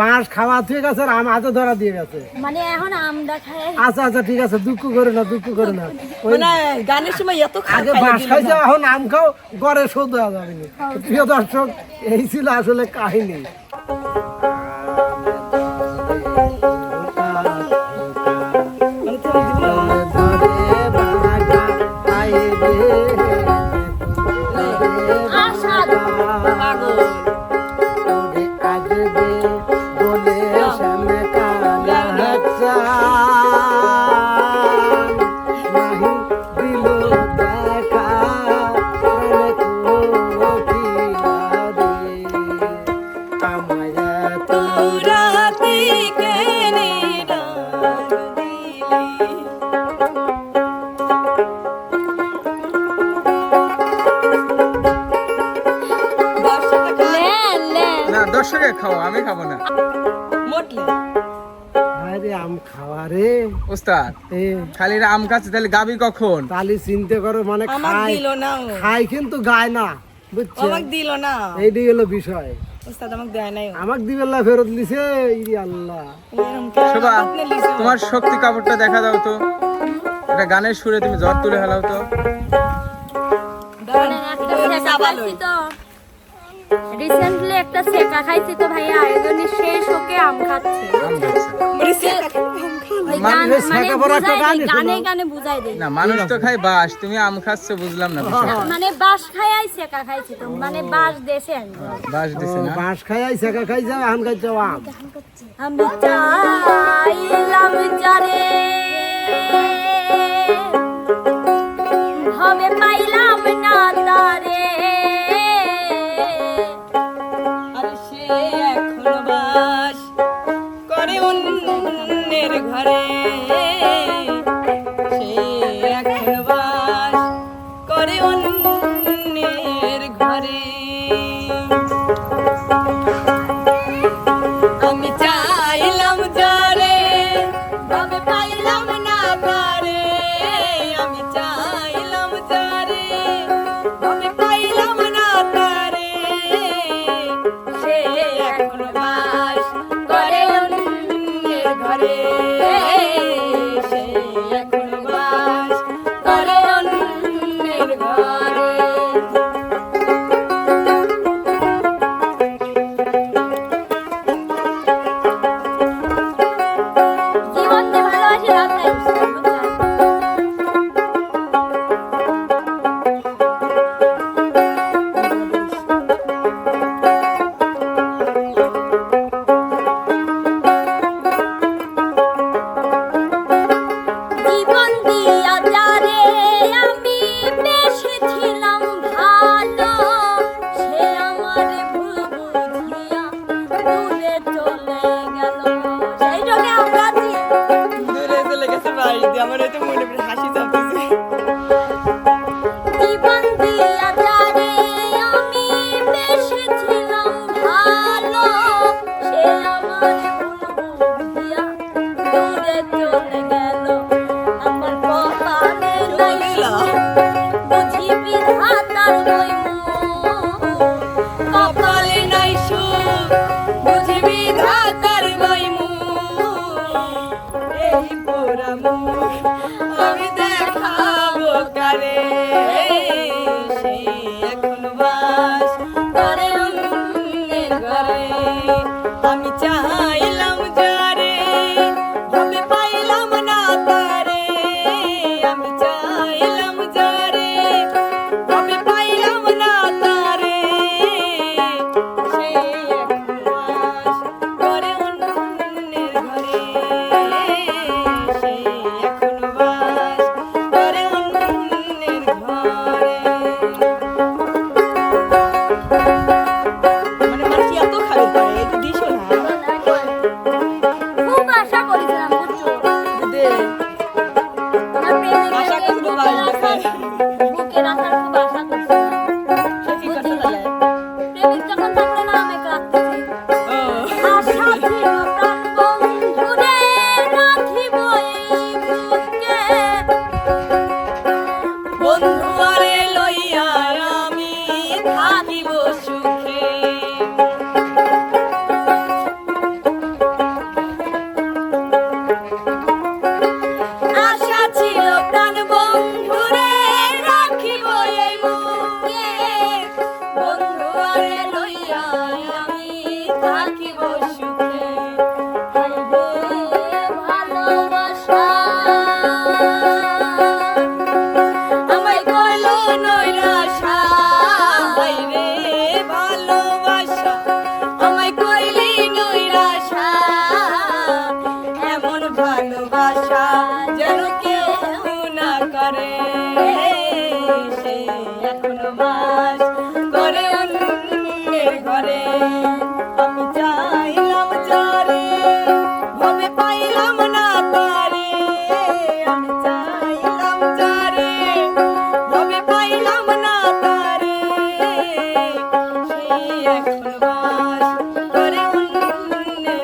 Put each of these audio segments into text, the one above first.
বাঁশ খাওয়া ঠিক আছে আর আম হাতে ধরা দিয়ে গেছে। মানে এখন আমরা খাই আচ্ছা আচ্ছা ঠিক আছে দুঃখ করে না দুঃখ করে না। মানে গানের সময় এত আগে বাঁশ খাইছে এখন আম খাও গড়ে শোধ দেওয়া যাবে প্রিয় দর্শক এই ছিল আসলে কাহিনী। আশা খাব না। মোটলে। আরে আম খাওয়া রে। ওস্তাদ খালি আম খাচ্ছে তাহলে গাবি কখন? তালি চিনতে করো মানে দিল না। খায় কিন্তু গায় না বুঝছ আমাক দিল না। এইটাই হলো বিষয়। ওস্তাদ আমাক দেয় নাই ও। আমাক দিবেল্লা ফেরত দিছে ইরি আল্লাহ। শোভা তোমার শক্তি কাপড়টা দেখা দাও তো। এটা গানের সুরে তুমি জ্বর তুলে হেলাও তো। দাঁড়ান, একটা ওই শেখা তো। রিসেন্টলি একটা শেখা খাইছি তো ভাইয়া আয়োজনে সেই শোকে আম খাচ্ছি। মানে মানে শেখা বড় একটা বুঝাই গানই দেই, গানে শোনাও। গানে বুঝাই দেই না মানুষ তো খায় বাস তুমি আম খাচ্ছ বুঝলাম না বিষয়টা। মানে বাস খাইয়াই শেখা খাইছি তো মানে বাস দেশে বাস দিছে না? বাঁশ খাই শেখা খাই যাও আম আম। আমি চাইলাম এখন বাস করে ঘরে। ఇది ఎవరైతే మూడు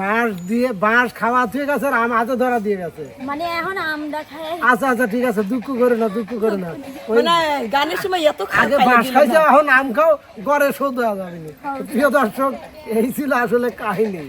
বাঁশ দিয়ে বাঁশ খাওয়া থেকে গেছে আর আম হাতে ধরা দিয়ে গেছে। মানে এখন আচ্ছা আচ্ছা ঠিক আছে দুঃখ করে না দুঃখ করে না। ওই মানে গানের সময় এত আগে বাঁশ খাইছে এখন আম খাও গড়ে শোধ যাবে। প্রিয় দর্শক এই ছিল আসলে কাহিনী।